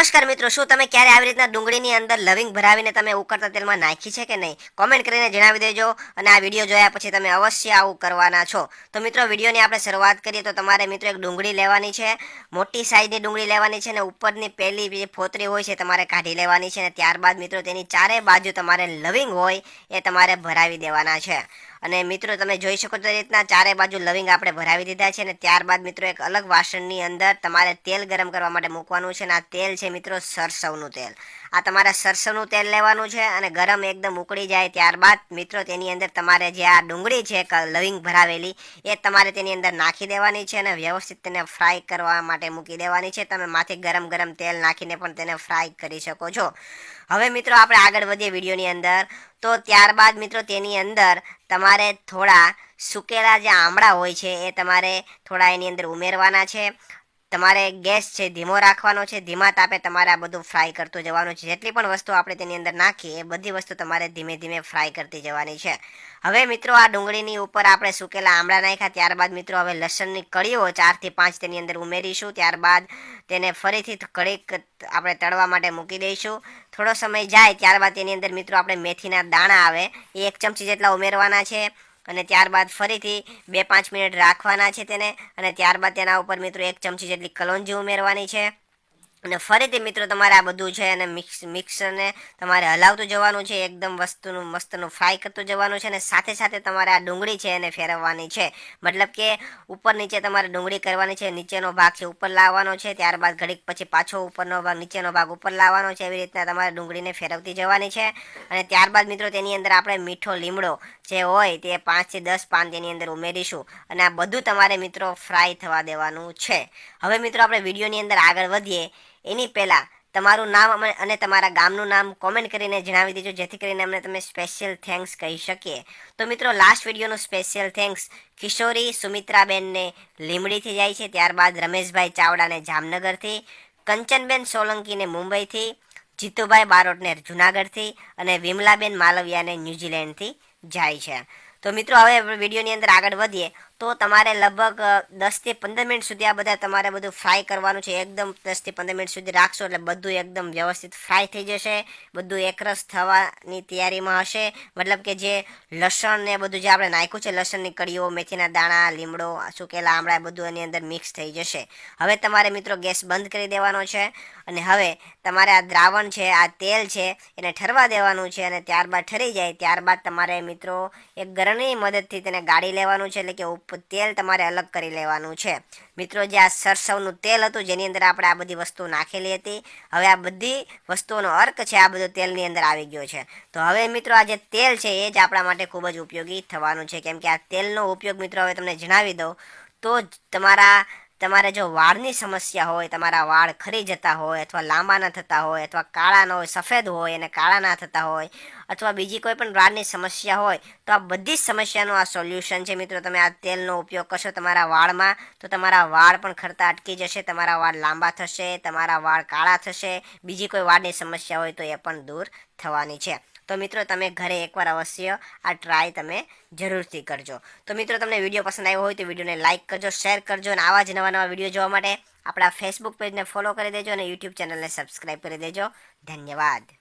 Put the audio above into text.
નમસ્કાર મિત્રો, શું તમે ક્યારે આવી રીતના ડુંગળીની અંદર લવિંગ ભરાવીને તમે ઉકળતા તેલમાં નાખી છે કે નહીં? કોમેન્ટ કરીને જણાવી દેજો અને આ વીડિયો જોયા પછી તમે અવશ્ય આવું કરવાના છો. તો મિત્રો, વિડીયોની આપણે શરૂઆત કરીએ તો તમારે મિત્રો એક ડુંગળી લેવાની છે, મોટી સાઈઝની ડુંગળી લેવાની છે અને ઉપરની પહેલી જે ફોતરી હોય છે તમારે કાઢી લેવાની છે અને ત્યારબાદ મિત્રો તેની ચારે બાજુ તમારે લવિંગ હોય એ તમારે ભરાવી દેવાના છે. અને મિત્રો, તમે જોઈ શકો તો રીતના ચારે બાજુ લવિંગ આપણે ભરાવી દીધા છે અને ત્યારબાદ મિત્રો, એક અલગ વાસણની અંદર તમારે તેલ ગરમ કરવા માટે મૂકવાનું છે અને આ તેલ છે મિત્રો સરસવનું તેલ. આ તમારે સરસવનું તેલ લેવાનું છે અને ગરમ એકદમ ઉકળી જાય ત્યારબાદ, મિત્રો, તેની અંદર તમારે જે આ ડુંગળી છે લવિંગ ભરાવેલી, એ તમારે તેની અંદર નાખી દેવાની છે અને વ્યવસ્થિત તેને ફ્રાય કરવા માટે મૂકી દેવાની છે. તમે માથે ગરમ ગરમ તેલ નાખીને પણ તેને ફ્રાય કરી શકો છો. હવે, મિત્રો, આપણે આગળ વધીએ વિડીયોની અંદર. તો ત્યારબાદ, મિત્રો, તેની અંદર તમારે થોડા સૂકેલા જે આમળા હોય છે, એ તમારે થોડા એની અંદર ઉમેરવાના છે. તમારે ગેસ છે, ધીમો રાખવાનો છે, ધીમા તાપે તમારે આ બધું ફ્રાય કરતું જવાનું છે. જેટલી પણ વસ્તુ આપણે તેની અંદર નાખીએ, એ બધી વસ્તુ તમારે ધીમે ધીમે ફ્રાય કરતી જવાની છે. હવે મિત્રો આ ડુંગળીની ઉપર આપણે સુકેલા આમળા નાખ્યા, ત્યારબાદ મિત્રો હવે લસણની કળીઓ ચારથી પાંચ તેની અંદર ઉમેરીશું. ત્યારબાદ તેને ફરીથી કડીક આપણે તળવા માટે મૂકી દઈશું. થોડો સમય જાય, ત્યારબાદ તેની અંદર મિત્રો આપણે મેથીના દાણા આવે, એ એક ચમચી જેટલા ઉમેરવાના છે. અને ત્યારબાદ ફરીથી બે પાંચ મિનિટ રાખવાના છે તેને. અને ત્યારબાદ તેના ઉપર મિત્રો એક ચમચી જેટલી કલોંજી ઉમેરવાની છે. અને ફરીથી મિત્રો, તમારે આ બધું છે અને મિક્સ મિક્સરને તમારે હલાવતું જવાનું છે, એકદમ વસ્તુનું, મસ્તનું ફ્રાય કરતું જવાનું છે અને સાથે સાથે તમારે આ ડુંગળી છે એને ફેરવવાની છે. મતલબ કે ઉપર નીચે તમારે ડુંગળી કરવાની છે, નીચેનો ભાગ છે ઉપર લાવવાનો છે, ત્યારબાદ ઘડીક પછી પાછો ઉપરનો ભાગ, નીચેનો ભાગ ઉપર લાવવાનો છે, એવી રીતના તમારે ડુંગળીને ફેરવતી જવાની છે. અને ત્યારબાદ મિત્રો, તેની અંદર આપણે મીઠો લીમડો જે હોય તે પાંચથી દસ પાન તેની અંદર ઉમેરીશું અને આ બધું તમારે મિત્રો ફ્રાય થવા દેવાનું છે. હવે મિત્રો, આપણે વિડીયોની અંદર આગળ વધીએ. એની પહેલાં તમારું નામ અમે- અને તમારા ગામનું નામ કોમેન્ટ કરીને જણાવી દેજો, જેથી કરીને અમને તમે સ્પેશિયલ થેન્ક્સ કહી શકીએ. તો મિત્રો લાસ્ટ વિડીયોનું સ્પેશિયલ થેન્ક્સ કિશોરી સુમિત્રાબેનને લીમડીથી જાય છે. ત્યારબાદ રમેશભાઈ ચાવડાને જામનગરથી, કંચનબેન સોલંકીને મુંબઈથી, જીતુભાઈ બારોટને જુનાગઢથી અને વિમલાબેન માલવિયાને ન્યૂઝીલેન્ડથી જાય છે. તો મિત્રો, હવે વિડીયોની અંદર આગળ વધીએ. તો તમારે લગભગ દસથી પંદર મિનિટ સુધી આ બધા તમારે બધું ફ્રાય કરવાનું છે. એકદમ દસથી પંદર મિનિટ સુધી રાખશો એટલે બધું એકદમ વ્યવસ્થિત ફ્રાય થઈ જશે. બધું એકરસ થવાની તૈયારીમાં હશે. મતલબ કે જે લસણ ને બધું જે આપણે નાખ્યું છે, લસણની કળીઓ મેથીના દાણા, લીમડો, સુકેલા આમળા, બધું એની અંદર મિક્સ થઈ જશે. હવે તમારે મિત્રો ગેસ બંધ કરી દેવાનો છે. અને હવે તમારે આ દ્રાવણ છે, આ તેલ છે, એને ઠરવા દેવાનું છે અને ત્યારબાદ ઠરી જાય. ત્યારબાદ તમારે મિત્રો એક ગરણની મદદથી તેને ગાળી લેવાનું છે, એટલે કે તેલ તમારે અલગ કરી લેવાનું છે. મિત્રો, જે આ સરસવનું તેલ હતું, જેની અંદર આપણે આ બધી વસ્તુ નાખેલી હતી, હવે આ બધી વસ્તુઓનો અર્ક છે, આ બધો તેલની અંદર આવી ગયો છે. તો હવે મિત્રો, આ જે તેલ છે, એ જ આપણા માટે ખૂબ જ ઉપયોગી થવાનું છે. કેમ કે આ તેલનો ઉપયોગ મિત્રો, હવે તમને જણાવી દઉં. તો તમારા તમારે જો વાળની સમસ્યા હોય, તમારા વાળ ખરી જતા હોય અથવા લાંબા ન થતા હોય અથવા કાળા ન હોય, સફેદ હોય અને કાળા ના થતા હોય અથવા બીજી કોઈ પણ વાળની સમસ્યા હોય, તો આ બધી જ સમસ્યાનું આ સોલ્યુશન છે. મિત્રો, તમે આ તેલનો ઉપયોગ કરશો તમારા વાળમાં, તો તમારા વાળ પણ ખરતા અટકી જશે, તમારા વાળ લાંબા થશે, તમારા વાળ કાળા થશે, બીજી કોઈ વાળની સમસ્યા હોય તો એ પણ દૂર થવાની છે. તો મિત્રો, તમે ઘરે એકવાર અવશ્ય આ ટ્રાય તમે જરૂરથી કરજો. તો મિત્રો, તમને વીડિયો પસંદ આવ્યો હોય તો વિડીયોને લાઇક કરજો, શેર કરજો અને આવા જ નવા નવા વીડિયો જોવા માટે આપણા ફેસબુક પેજને ફોલો કરી દેજો અને યુટ્યુબ ચેનલને સબસ્ક્રાઈબ કરી દેજો. ધન્યવાદ.